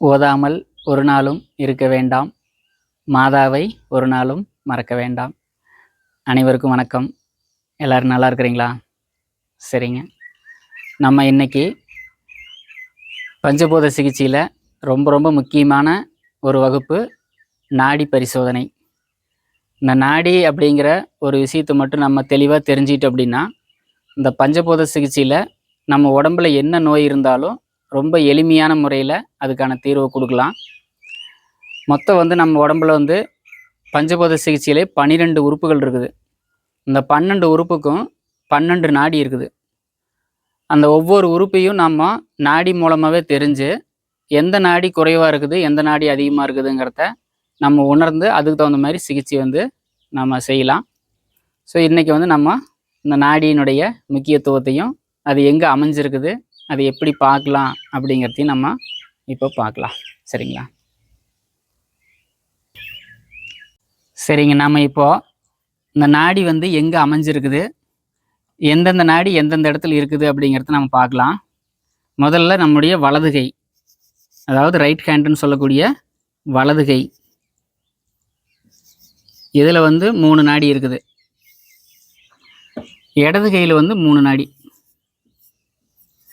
ஓதாமல் ஒரு நாளும் இருக்க வேண்டாம். மாதாவை ஒரு நாளும் மறக்க வேண்டாம். அனைவருக்கும் வணக்கம். எல்லாரும் நல்லா இருக்கிறீங்களா? சரிங்க. நம்ம இன்னைக்கு பஞ்சபூத சிகிச்சையில் ரொம்ப ரொம்ப முக்கியமான ஒரு வகுப்பு நாடி பரிசோதனை. இந்த நாடி அப்படிங்கிற ஒரு விஷயத்தை மட்டும் நம்ம தெளிவாக தெரிஞ்சிட்டோம் அப்படின்னா இந்த பஞ்சபூத சிகிச்சையில் நம்ம உடம்புல என்ன நோய் இருந்தாலும் ரொம்ப எளிமையான முறையில் அதுக்கான தீர்வை கொடுக்கலாம். மொத்தம் வந்து நம்ம உடம்புல வந்து பஞ்சபோத சிகிச்சையிலே பன்னிரெண்டு உறுப்புகள் இருக்குது. இந்த பன்னெண்டு உறுப்புக்கும் பன்னெண்டு நாடி இருக்குது. அந்த ஒவ்வொரு உறுப்பையும் நம்ம நாடி மூலமாகவே தெரிஞ்சு எந்த நாடி குறைவாக இருக்குது எந்த நாடி அதிகமாக இருக்குதுங்கிறத நம்ம உணர்ந்து அதுக்கு தகுந்த மாதிரி சிகிச்சை வந்து நம்ம செய்யலாம். ஸோ இன்றைக்கி வந்து நம்ம இந்த நாடியினுடைய முக்கியத்துவத்தையும் அது எங்கே அமைஞ்சிருக்குது அது எப்படி பார்க்கலாம் அப்படிங்கிறதையும் நம்ம இப்போ பார்க்கலாம். சரிங்களா? சரிங்க நம்ம இப்போது இந்த நாடி வந்து எங்கே அமைஞ்சிருக்குது? எந்தெந்த நாடி எந்தெந்த இடத்துல இருக்குது அப்படிங்கிறத நம்ம பார்க்கலாம். முதல்ல நம்முடைய வலதுகை அதாவது ரைட் ஹேண்டுன்னு சொல்லக்கூடிய வலது கை. இதில் வந்து மூணு நாடி இருக்குது. இடது கையில் வந்து மூணு நாடி.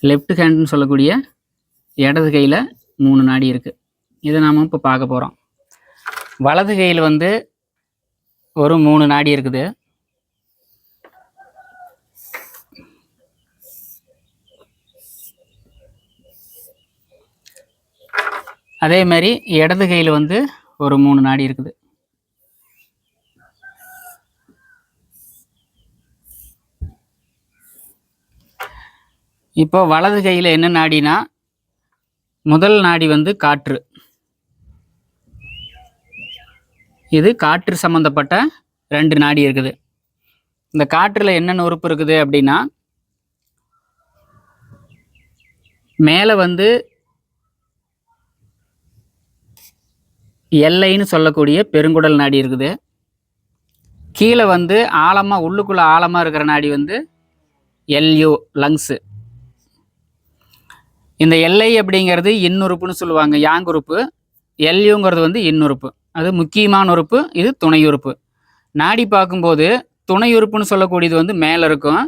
லெஃப்ட் ஹேண்டுன்னு சொல்லக்கூடிய இடது கையில் மூணு நாடி இருக்குது இதை நாம் இப்போ பார்க்க போகிறோம் வலது கையில் வந்து ஒரு மூணு நாடி இருக்குது. அதே மாதிரி இடது கையில் வந்து ஒரு மூணு நாடி இருக்குது. இப்போ வலது கையில் என்ன நாடினா முதல் நாடி வந்து காற்று. இது காற்று சம்மந்தப்பட்ட ரெண்டு நாடி இருக்குது. இந்த காற்றில் என்னென்ன உறுப்பு இருக்குது அப்படின்னா மேலே வந்து எல்லைன்னு சொல்லக்கூடிய பெருங்குடல் நாடி இருக்குது. கீழே வந்து ஆழமாக உள்ளுக்குள்ளே ஆழமாக இருக்கிற நாடி வந்து எல்யூ லங்ஸு. இந்த எல்லை அப்படிங்கிறது இன்னுறுப்புன்னு சொல்லுவாங்க. யாங் உறுப்பு? எல்யூங்கிறது வந்து இன்னுறுப்பு. அது முக்கியமான உறுப்பு இது துணை உறுப்பு நாடி பார்க்கும்போது துணை உறுப்புன்னு சொல்லக்கூடியது வந்து மேலே இருக்கும்.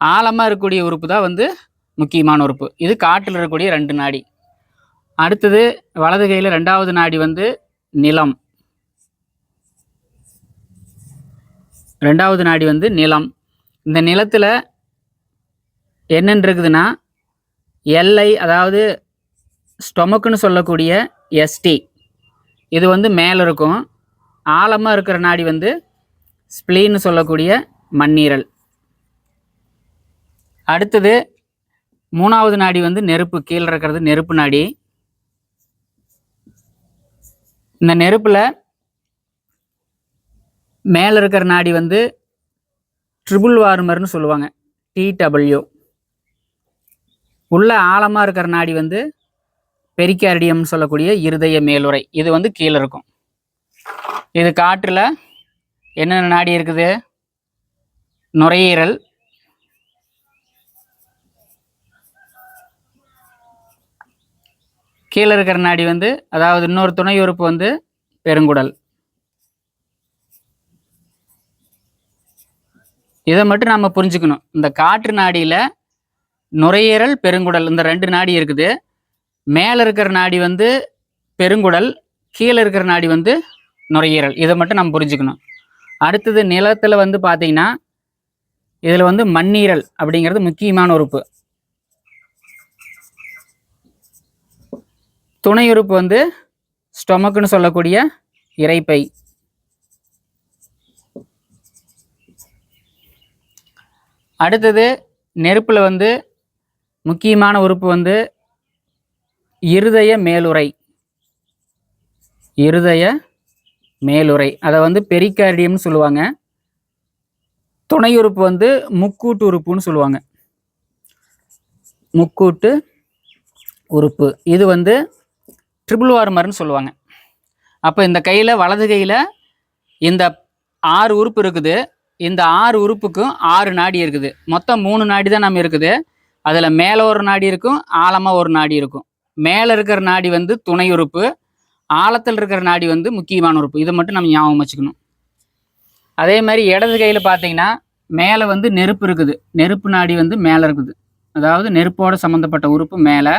ஆழமாக இருக்கக்கூடிய உறுப்பு தான் வந்து முக்கியமான உறுப்பு. இது காட்டில் இருக்கக்கூடிய ரெண்டு நாடி. அடுத்தது வலது கையில் ரெண்டாவது நாடி வந்து நிலம். ரெண்டாவது நாடி வந்து நிலம். இந்த நிலத்தில் என்னென்னு இருக்குதுன்னா எல்ஐ அதாவது ஸ்டொமக்குன்னு சொல்லக்கூடிய எஸ்டி. இது வந்து மேலே இருக்கும். ஆழமாக இருக்கிற நாடி வந்து ஸ்ப்ளீன்னு சொல்லக்கூடிய மண்ணீரல். அடுத்தது மூணாவது நாடி வந்து நெருப்பு கீழே இருக்கிறது நெருப்பு நாடி. இந்த நெருப்பில் மேலே இருக்கிற நாடி வந்து ட்ரிபிள் வார்மர்னு சொல்லுவாங்க டிடபிள்யூ உள்ள ஆழமாக இருக்கிற நாடி வந்து பெரிக்கார்டியம்னு சொல்லக்கூடிய இருதய மேலுரை இது வந்து கீழே இருக்கும். இது காற்றில் என்னென்ன நாடி இருக்குது? நுரையீரல். கீழே இருக்கிற நாடி வந்து அதாவது இன்னொரு துணை உறுப்பு வந்து பெருங்குடல். இதை மட்டும் நம்ம புரிஞ்சுக்கணும். இந்த காற்று நாடியில் நுரையீரல் பெருங்குடல் இந்த ரெண்டு நாடி இருக்குது. மேலே இருக்கிற நாடி வந்து பெருங்குடல் கீழே இருக்கிற நாடி வந்து நுரையீரல். இதை மட்டும் நம்ம புரிஞ்சுக்கணும். அடுத்தது நிலத்தில் வந்து பார்த்தீங்கன்னா இதில் வந்து மண்ணீரல் அப்படிங்கிறது முக்கியமான உறுப்பு. துணை உறுப்பு வந்து ஸ்டொமக்குன்னு சொல்லக்கூடிய இறைப்பை. அடுத்தது நெருப்பில் வந்து முக்கியமான உறுப்பு வந்து இருதய மேலுரை இருதய மேலுரை அதை வந்து பெரிகார்டியம்னு சொல்லுவாங்க. துணை உறுப்பு வந்து முக்கூட்டு உறுப்புன்னு சொல்லுவாங்க. முக்கூட்டு உறுப்பு. இது வந்து ட்ரிபிள் வார்மர்னு சொல்லுவாங்க. அப்போ இந்த கையில் வலது கையில் இந்த ஆறு உறுப்பு இருக்குது. இந்த ஆறு உறுப்புக்கும் ஆறு நாடி இருக்குது. மொத்தம் மூணு நாடி தான் நம்ம இருக்குது. அதில் மேலே ஒரு நாடி இருக்கும் ஆழமாக ஒரு நாடி இருக்கும். மேலே இருக்கிற நாடி வந்து துணை உறுப்பு ஆழத்தில் இருக்கிற நாடி வந்து முக்கியமான உறுப்பு. இதை மட்டும் நம்ம ஞாபகம் வச்சுக்கணும். அதே மாதிரி இடது கையில் பார்த்தீங்கன்னா மேலே வந்து நெருப்பு இருக்குது. நெருப்பு நாடி வந்து மேலே இருக்குது. அதாவது நெருப்போடு சம்மந்தப்பட்ட உறுப்பு மேலே.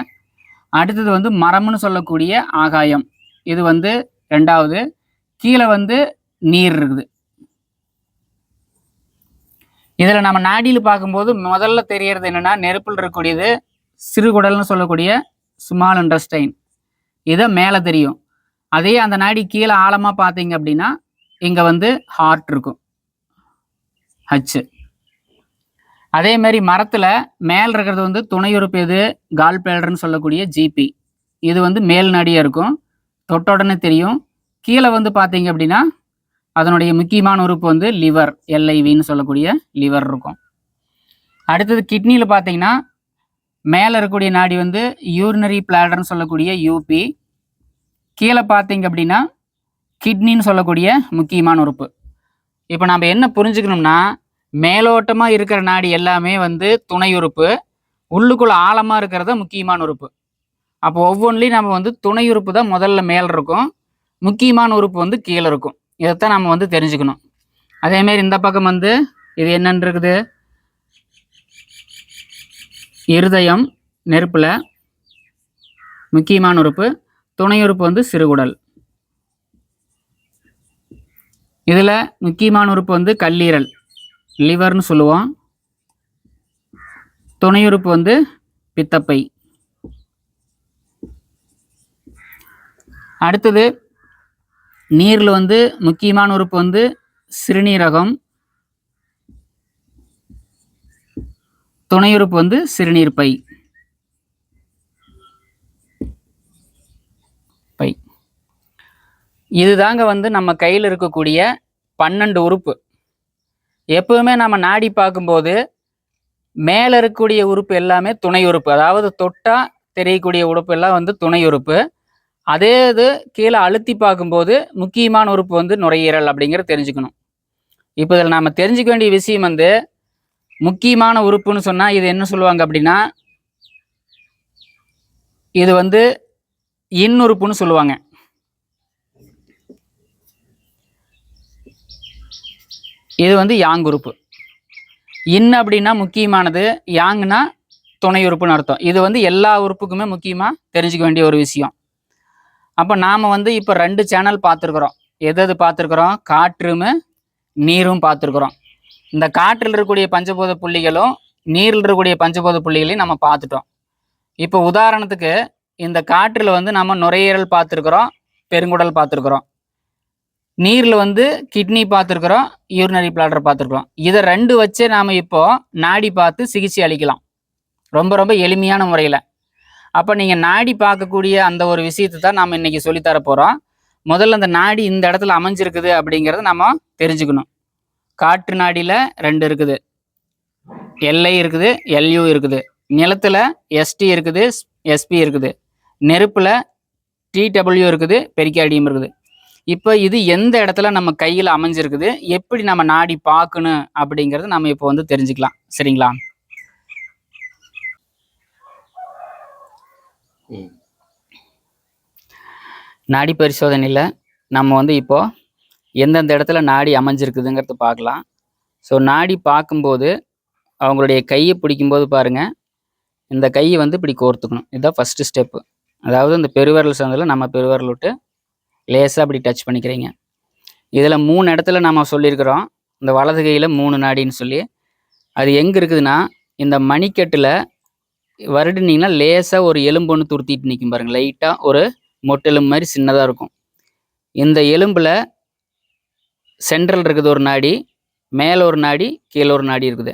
அடுத்தது வந்து மரம்னு சொல்லக்கூடிய ஆகாயம். இது வந்து ரெண்டாவது. கீழே வந்து நீர் இருக்குது. இதில் நம்ம நாடியில் பார்க்கும்போது முதல்ல தெரியறது என்னென்னா நெருப்பில் இருக்கக்கூடியது சிறுகுடல்னு சொல்லக்கூடிய சுமால் இன்டஸ்டைன் இதை மேலே தெரியும். அதே அந்த நாடி கீழே ஆழமாக பார்த்தீங்க அப்படின்னா இங்கே வந்து ஹார்ட் இருக்கும். ஹச்சு அதே மாதிரி மரத்தில் மேல் இருக்கிறது வந்து துணையுறுப்பு எது? கால் பேலர்னு சொல்லக்கூடிய ஜிபி இது வந்து மேல் நாடியாக இருக்கும். தொட்ட உடனே தெரியும். கீழே வந்து பார்த்தீங்க அப்படின்னா அதனுடைய முக்கியமான உறுப்பு வந்து லிவர் எல்ஐவின்னு சொல்லக்கூடிய லிவர் இருக்கும். அடுத்தது கிட்னியில் பார்த்தீங்கன்னா மேலே இருக்கக்கூடிய நாடி வந்து யூரினரி பிளாடர்னு சொல்லக்கூடிய யூபி கீழே பார்த்தீங்க அப்படின்னா கிட்னின்னு சொல்லக்கூடிய முக்கியமான உறுப்பு. இப்போ நம்ம என்ன புரிஞ்சுக்கணும்னா மேலோட்டமாக இருக்கிற நாடி எல்லாமே வந்து துணை உறுப்பு உள்ளுக்குள்ளே ஆழமாக இருக்கிறத முக்கியமான உறுப்பு. அப்போ ஒவ்வொன்றிலையும் நம்ம வந்து துணை உறுப்பு தான் முதல்ல மேல் இருக்கும். முக்கியமான உறுப்பு வந்து கீழே இருக்கும். இதைத்தான் நம்ம வந்து தெரிஞ்சுக்கணும். அதேமாரி இந்த பக்கம் வந்து இது என்னென்னு இருக்குது? இருதயம் நெருப்பில் முக்கியமான உறுப்பு. துணை உறுப்பு வந்து சிறுகுடல் இதில் முக்கியமான உறுப்பு வந்து கல்லீரல். லிவர்னு சொல்லுவோம். துணையுறுப்பு வந்து பித்தப்பை. அடுத்தது நீரில் வந்து முக்கியமான உறுப்பு வந்து சிறுநீரகம். துணையுறுப்பு வந்து சிறுநீர் பை. பை இதுதாங்க வந்து நம்ம கையில் இருக்கக்கூடிய பன்னெண்டு உறுப்பு. எப்பவுமே நம்ம நாடி பார்க்கும்போது மேலே இருக்கக்கூடிய உறுப்பு எல்லாமே துணை உறுப்பு அதாவது தொட்டா தெரியக்கூடிய உறுப்பு எல்லாம் வந்து துணை உறுப்பு அதே இது கீழே அழுத்தி பார்க்கும்போது முக்கியமான உறுப்பு வந்து நுரையீரல் அப்படிங்கிறத தெரிஞ்சுக்கணும். இப்போ இதில் நாம் தெரிஞ்சுக்க வேண்டிய விஷயம் வந்து முக்கியமான உறுப்புன்னு சொன்னால் இது என்ன சொல்லுவாங்க அப்படின்னா இது வந்து இன்னுறுப்புன்னு சொல்லுவாங்க. இது வந்து யாங் உறுப்பு. இன் அப்படின்னா முக்கியமானது யாங்னா துணை உறுப்புன்னு அர்த்தம். இது வந்து எல்லா உறுப்புக்குமே முக்கியமாக தெரிஞ்சுக்க வேண்டிய ஒரு விஷயம். அப்போ நாம் வந்து இப்போ ரெண்டு சேனல் பார்த்துருக்குறோம். எது எது பார்த்துருக்குறோம்? காற்றும் நீரும் பார்த்துருக்குறோம். இந்த காற்றில் இருக்கக்கூடிய பஞ்சபூத புள்ளிகளும் நீரில் இருக்கக்கூடிய பஞ்சபூத புள்ளிகளையும் நம்ம பார்த்துட்டோம். இப்போ உதாரணத்துக்கு இந்த காற்றில் வந்து நம்ம நுரையீரல் பார்த்துருக்குறோம் பெருங்குடல் பார்த்துருக்குறோம். நீரில் வந்து கிட்னி பார்த்துருக்குறோம் யூரினரி பிளாடர் பார்த்துருக்குறோம். இதை ரெண்டு வச்சே நாம் இப்போ நாடி பார்த்து சிகிச்சை அளிக்கலாம். ரொம்ப ரொம்ப எளிமையான முறையில். அப்போ நீங்கள் நாடி பார்க்கக்கூடிய அந்த ஒரு விஷயத்தை தான் நாம் இன்னைக்கு சொல்லித்தர போகிறோம் முதல்ல அந்த நாடி இந்த இடத்துல அமைஞ்சிருக்குது அப்படிங்கிறத நம்ம தெரிஞ்சுக்கணும். காற்று நாடியில் ரெண்டு இருக்குது. எல்ஐ இருக்குது எல்யூ இருக்குது. நிலத்தில் எஸ்டி இருக்குது எஸ்பி இருக்குது. நெருப்பில் டிடபிள்யூ இருக்குது பெரிக்காடியும் இருக்குது. இப்போ இது எந்த இடத்துல நம்ம கையில் அமைஞ்சிருக்குது எப்படி நம்ம நாடி பார்க்கணும் அப்படிங்கிறது நம்ம இப்போ வந்து தெரிஞ்சுக்கலாம். சரிங்களா? நாடி பரிசோதனையில் நம்ம வந்து இப்போது எந்தெந்த இடத்துல நாடி அமைஞ்சிருக்குதுங்கிறத பார்க்கலாம். ஸோ நாடி பார்க்கும்போது அவங்களுடைய கையை பிடிக்கும்போது பாருங்கள் இந்த கையை வந்து இப்படி கோர்த்துக்கணும். இதுதான் ஃபஸ்ட்டு ஸ்டெப்பு அதாவது இந்த பெருவிரல் சந்தில் நம்ம பெருவிரல் விட்டு லேசாக அப்படி டச் பண்ணிக்கிறீங்க. இதில் மூணு இடத்துல நம்ம சொல்லியிருக்கிறோம். இந்த வலது கையில் மூணு நாடின்னு சொல்லி. அது எங்கே இருக்குதுன்னா இந்த மணிக்கட்டில் வருடினீங்கன்னா லேசாக ஒரு எலும்பு ஒன்று துருத்திட்டு நிற்கும் பாருங்க. லைட்டாக ஒரு மொட்டெலும்பு மாதிரி சின்னதாக இருக்கும். இந்த எலும்பில் சென்ட்ரல் இருக்குது ஒரு நாடி மேலே ஒரு நாடி கீழே ஒரு நாடி இருக்குது.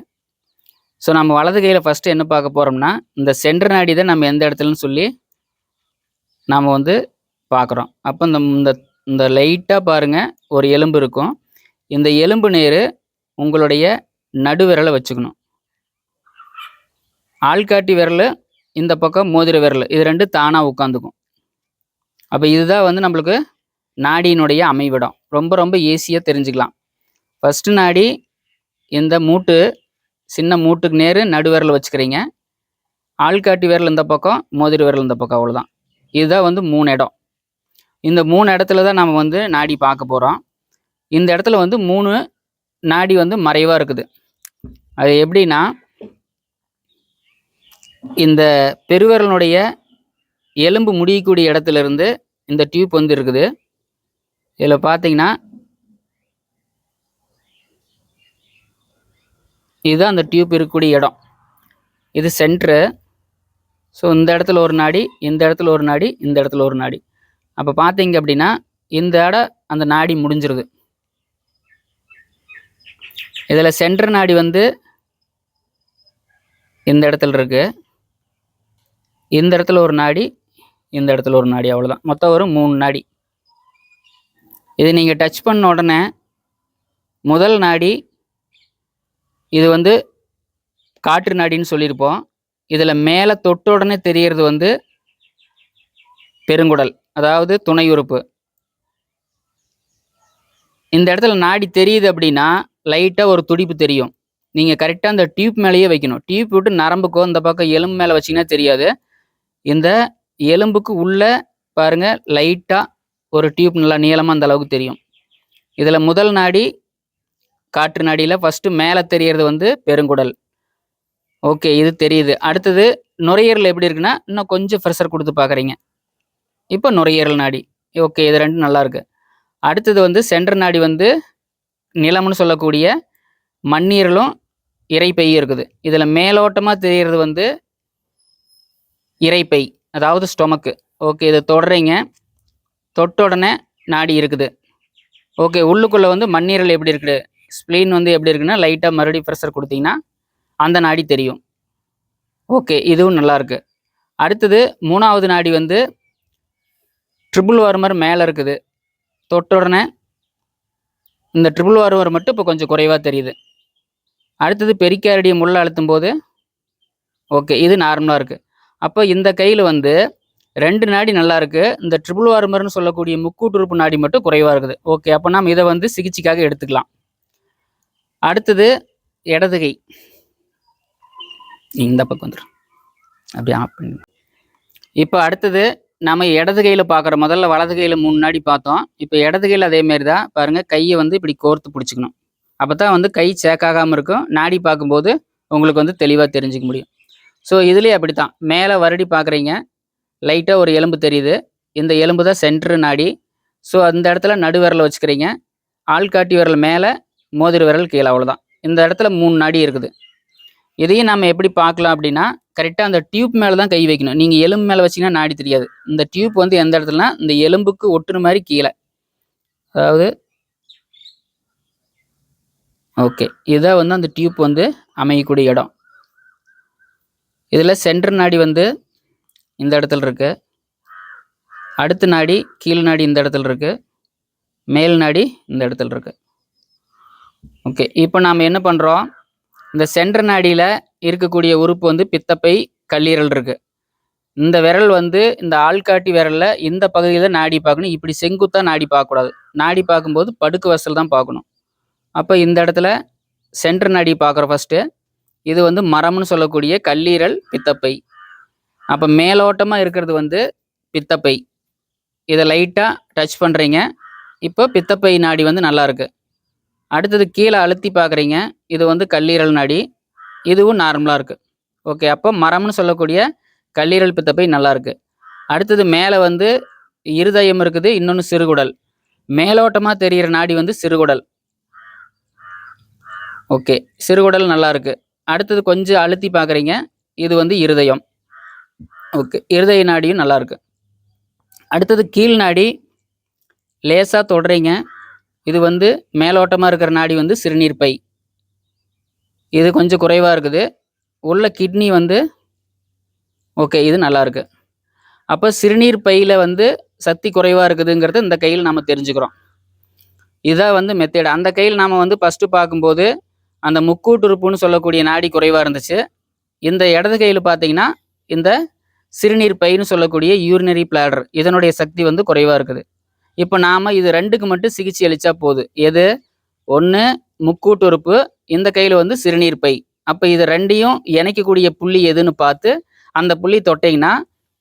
ஸோ நம்ம வலது கையில் ஃபஸ்ட்டு என்ன பார்க்க போகிறோம்னா இந்த சென்டர் நாடி தான் நம்ம எந்த இடத்துலன்னு சொல்லி நாம் வந்து பார்க்குறோம். அப்போ இந்த இந்த இந்த லைட்டாக பாருங்கள் ஒரு எலும்பு இருக்கும். இந்த எலும்பு நேர் உங்களுடைய நடுவிரலை வச்சுக்கணும். ஆள்காட்டி விரல் இந்த பக்கம் மோதிர விரல் இது ரெண்டு தானாக உட்காந்துக்கும் அப்போ இதுதான் வந்து நம்மளுக்கு நாடியினுடைய அமைவிடம். ரொம்ப ரொம்ப ஈஸியாக தெரிஞ்சுக்கலாம். ஃபஸ்ட்டு நாடி இந்த மூட்டு சின்ன மூட்டுக்கு நேர் நடுவிரல் வச்சுக்கிறீங்க. ஆள்காட்டி விரல் இந்த பக்கம் மோதிர விரல் இந்த பக்கம் அவ்வளோதான் இதுதான் வந்து மூணு இடம். இந்த மூணு இடத்துல தான் நம்ம வந்து நாடி பார்க்க போகிறோம் இந்த இடத்துல வந்து மூணு நாடி வந்து மறைவாக இருக்குது. அது எப்படின்னா இந்த பெருவிரலினுடைய எலும்பு முடியக்கூடிய இடத்துல இருந்து இந்த டியூப் வந்து இருக்குது. இதில் பார்த்தீங்கன்னா இதுதான் அந்த டியூப் இருக்கக்கூடிய இடம். இது சென்ட்ரு. ஸோ இந்த இடத்துல ஒரு நாடி இந்த இடத்துல ஒரு நாடி இந்த இடத்துல ஒரு நாடி. அப்போ பார்த்தீங்க அப்படின்னா இந்த இடம் அந்த நாடி முடிஞ்சிருது. இதில் சென்ட்ரு நாடி வந்து இந்த இடத்துல இருக்குது இந்த இடத்துல ஒரு நாடி இந்த இடத்துல ஒரு நாடி அவ்வளோதான் மொத்தம் ஒரு மூணு நாடி. இது நீங்கள் டச் பண்ண உடனே முதல் நாடி இது வந்து காற்று நாடின்னு சொல்லியிருப்போம். இதில் மேலே தொட்ட உடனே தெரியறது வந்து பெருங்குடல் அதாவது துணை உறுப்பு. இந்த இடத்துல நாடி தெரியுது அப்படின்னா லைட்டாக ஒரு துடிப்பு தெரியும். நீங்கள் கரெக்டாக அந்த டியூப் மேலேயே வைக்கணும். டியூப் விட்டு நரம்புக்கோ இந்த பக்கம் எலும்பு மேலே வச்சிங்கன்னா தெரியாது. இந்த எலும்புக்கு உள்ள பாருங்க லைட்டாக ஒரு டியூப் நல்லா நீளமாக அந்த அளவுக்கு தெரியும். இதில் முதல் நாடி காற்று நாடியில் ஃபஸ்ட்டு மேலே தெரியறது வந்து பெருங்குடல். ஓகே இது தெரியுது. அடுத்தது நுரையீரல் எப்படி இருக்குன்னா இன்னும் கொஞ்சம் ப்ரெஷர் கொடுத்து பார்க்குறீங்க இப்போ நுரையீரல் நாடி. ஓகே இது ரெண்டும் நல்லாயிருக்கு அடுத்தது வந்து சென்டர் நாடி வந்து நிலம்னு சொல்லக்கூடிய மண்ணீரலும் இறைப்பையும் இருக்குது. இதில் மேலோட்டமாக தெரிகிறது வந்து இறைப்பை அதாவது ஸ்டொமக்கு ஓகே இதை தொடுறீங்க. தொட்ட உடனே நாடி இருக்குது. ஓகே உள்ளுக்குள்ளே வந்து மண்ணீரல் எப்படி இருக்குது? ஸ்ப்ளீன் வந்து எப்படி இருக்குன்னா லைட்டாக மறுபடியும் ப்ரெஷர் கொடுத்தீங்கன்னா அந்த நாடி தெரியும். ஓகே இதுவும் நல்லாயிருக்கு அடுத்தது மூணாவது நாடி வந்து ட்ரிபிள் வார்மர் மேலே இருக்குது. தொட்ட உடனே இந்த ட்ரிபிள் வார்மர் மட்டும் இப்போ கொஞ்சம் குறைவாக தெரியுது. அடுத்தது பெரிக்காரடியை முள்ள அழுத்தும் போது ஓகே இது நார்மலாக இருக்குது அப்போ இந்த கையில் வந்து ரெண்டு நாடி நல்லா இருக்கு. இந்த ட்ரிபிள் வார்மர்னு சொல்லக்கூடிய முக்கூட்டுறுப்பு நாடி மட்டும் குறைவாக இருக்குது. ஓகே அப்போ நாம் இதை வந்து சிகிச்சைக்காக எடுத்துக்கலாம். அடுத்தது இடது கை. இந்த பக்கம் வந்துடும் அப்படியே ஆஃப் பண்ணி. இப்போ அடுத்தது நம்ம இடது கையில் பார்க்குற முதல்ல வலது கையில் மூணு நாடி பார்த்தோம். இப்போ இடது கையில் அதேமாரி தான் பாருங்கள் கையை வந்து இப்படி கோர்த்து பிடிச்சிக்கணும். அப்போ தான் வந்து கை சேக்காகாமல் இருக்கும். நாடி பார்க்கும்போது உங்களுக்கு வந்து தெளிவாக தெரிஞ்சுக்க முடியும். ஸோ இதுலேயே அப்படி தான் மேலே வருடி பார்க்குறீங்க. லைட்டாக ஒரு எலும்பு தெரியுது. இந்த எலும்பு தான் சென்ட்ரு நாடி. ஸோ அந்த இடத்துல நடுவிரலை வச்சுக்கிறீங்க. ஆள்காட்டி விரல் மேலே மோதிர விரல் கீழே அவ்வளோதான் இந்த இடத்துல மூணு நாடி இருக்குது. இதையும் நம்ம எப்படி பார்க்கலாம் அப்படின்னா கரெக்டாக அந்த டியூப் மேலே தான் கை வைக்கணும். நீங்கள் எலும்பு மேலே வச்சிங்கன்னா நாடி தெரியாது. இந்த டியூப் வந்து எந்த இடத்துலனா இந்த எலும்புக்கு ஒட்டுன மாதிரி கீழே. அதாவது ஓகே இதான் வந்து அந்த டியூப் வந்து அமையக்கூடிய இடம். இதில் சென்ட்ரு நாடி வந்து இந்த இடத்துல இருக்கு. அடுத்த நாடி கீழ் நாடி இந்த இடத்துல இருக்கு. மேல் நாடி இந்த இடத்துல இருக்கு. ஓகே இப்போ நாம் என்ன பண்ணுறோம் இந்த சென்ட்ரு நாடியில் இருக்கக்கூடிய உறுப்பு வந்து பித்தப்பை கல்லீரல் இருக்கு. இந்த விரல் வந்து இந்த ஆள்காட்டி விரலில் இந்த பகுதியில் நாடி பார்க்கணும். இப்படி செங்குத்தாக நாடி பார்க்கக்கூடாது. நாடி பார்க்கும்போது படுக்கு வசல் தான் பார்க்கணும். அப்போ இந்த இடத்துல சென்ட்ரு நாடி பார்க்குறோம் ஃபஸ்ட்டு இது வந்து மரம்னு சொல்லக்கூடிய கல்லீரல் பித்தப்பை. அப்போ மேலோட்டமாக இருக்கிறது வந்து பித்தப்பை. இதை லைட்டாக டச் பண்ணுறீங்க இப்போ பித்தப்பை நாடி வந்து நல்லா இருக்கு. அடுத்தது கீழே அழுத்தி பார்க்குறீங்க. இது வந்து கல்லீரல் நாடி. இதுவும் நார்மலாக இருக்குது ஓகே அப்போ மரம்னு சொல்லக்கூடிய கல்லீரல் பித்தப்பை நல்லா இருக்கு. அடுத்தது மேலே வந்து இருதயம் இருக்குது இன்னொன்று சிறுகுடல். மேலோட்டமாக தெரிகிற நாடி வந்து சிறுகுடல். ஓகே சிறுகுடல் நல்லா இருக்குது அடுத்தது கொஞ்சம் அழுத்தி பார்க்குறீங்க. இது வந்து இருதயம். ஓகே. இருதய நாடியும் நல்லா இருக்கு. அடுத்தது கீழ் நாடி. லேசாக தொடுறீங்க. இது வந்து மேலோட்டமாக இருக்கிற நாடி வந்து சிறுநீர் பை. இது கொஞ்சம் குறைவாக இருக்குது. உள்ள கிட்னி வந்து ஓகே இது நல்லா இருக்கு. அப்போ சிறுநீர் பையில் வந்து சக்தி குறைவாக இருக்குதுங்கிறது இந்த கையில் நம்ம தெரிஞ்சுக்கிறோம். இதான் வந்து மெத்தேடு அந்த கையில் நாம் வந்து ஃபஸ்ட்டு பார்க்கும்போது அந்த முக்கூட்டுறுப்புன்னு சொல்லக்கூடிய நாடி குறைவாக இருந்துச்சு. இந்த இடது கையில் பார்த்தீங்கன்னா இந்த சிறுநீர் பைன்னு சொல்லக்கூடிய யூரினரி பிளாடர் இதனுடைய சக்தி வந்து குறைவாக இருக்குது. இப்போ நாம் இது ரெண்டுக்கு மட்டும் சிகிச்சை அளித்தா போதும் எது? ஒன்று முக்கூட்டுறுப்பு இந்த கையில் வந்து சிறுநீர் பை. அப்போ இது ரெண்டையும் இணைக்கக்கூடிய புள்ளி எதுன்னு பார்த்து அந்த புள்ளி தொட்டிங்கன்னா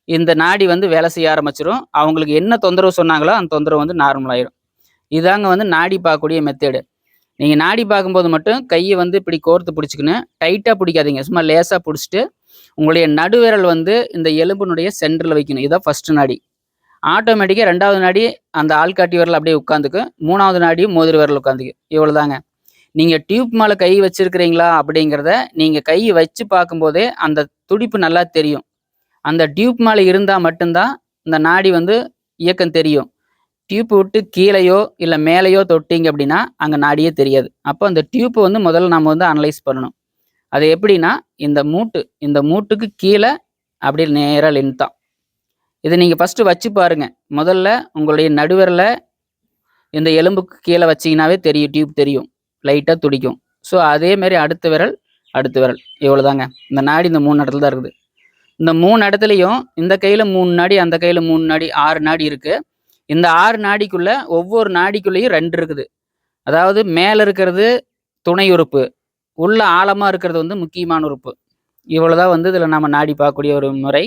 இந்த நாடி வந்து வேலை செய்ய ஆரம்பிச்சிடும் அவங்களுக்கு என்ன தொந்தரவு சொன்னாங்களோ அந்த தொந்தரவு வந்து நார்மல் ஆயிடும் இதாங்க வந்து நாடி பார்க்கக்கூடிய மெத்தேடு நீங்கள் நாடி பார்க்கும்போது மட்டும் கையை வந்து இப்படி கோர்த்து பிடிச்சிக்கின்னு டைட்டாக பிடிக்காதீங்க. சும்மா லேசாக பிடிச்சிட்டு உங்களுடைய நடுவிரல் வந்து இந்த எலும்பினுடைய சென்டரில் வைக்கணும். இதுதான் ஃபஸ்ட்டு நாடி. ஆட்டோமேட்டிக்காக ரெண்டாவது நாடி அந்த ஆள்காட்டி விரல் அப்படியே உட்காந்துக்கும் மூணாவது நாடியும் மோதிரி விரல் உட்காந்துக்கும் இவ்வளோதாங்க நீங்கள் டியூப் மேலே கை வச்சுருக்கிறீங்களா அப்படிங்கிறத நீங்கள் கை வச்சு பார்க்கும்போதே அந்த துடிப்பு நல்லா தெரியும். அந்த டியூப் மேலே இருந்தால் மட்டும்தான் இந்த நாடி வந்து இயக்கம் தெரியும். டியூப் விட்டு கீழேயோ இல்லை மேலேயோ தொட்டிங்க அப்படின்னா அங்கே நாடியே தெரியாது. அப்போ அந்த டியூப்பை வந்து முதல்ல நம்ம வந்து அனலைஸ் பண்ணணும். அது எப்படின்னா இந்த மூட்டு இந்த மூட்டுக்கு கீழே அப்படி நேராக லென்த்தான் இதை நீங்கள் ஃபஸ்ட்டு வச்சு பாருங்கள் முதல்ல உங்களுடைய நடுவரில் இந்த எலும்புக்கு கீழே வச்சீங்கன்னாவே தெரியும் டியூப் தெரியும். லைட்டாக துடிக்கும். ஸோ அதேமாரி அடுத்த விரல் அடுத்த விரல். இவ்வளோதாங்க இந்த நாடி இந்த மூணு இடத்துல தான் இருக்குது. இந்த மூணு இடத்துலையும் இந்த கையில் மூணு நாடி அந்த கையில் மூணு நாடி ஆறு நாடி இருக்குது இந்த ஆறு நாடிக்குள்ள ஒவ்வொரு நாடிக்குள்ளேயும் ரெண்டு இருக்குது. அதாவது மேலே இருக்கிறது துணை உறுப்பு உள்ள ஆழமாக இருக்கிறது வந்து முக்கியமான உறுப்பு. இவ்வளோதான் வந்து இதில் நம்ம நாடி பார்க்கக்கூடிய ஒரு முறை.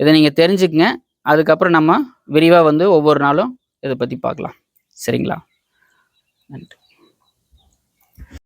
இதை நீங்கள் தெரிஞ்சுக்கங்க. அதுக்கப்புறம் நம்ம விரிவாக வந்து ஒவ்வொரு நாளும் இதை பற்றி பார்க்கலாம். சரிங்களா? நன்றி.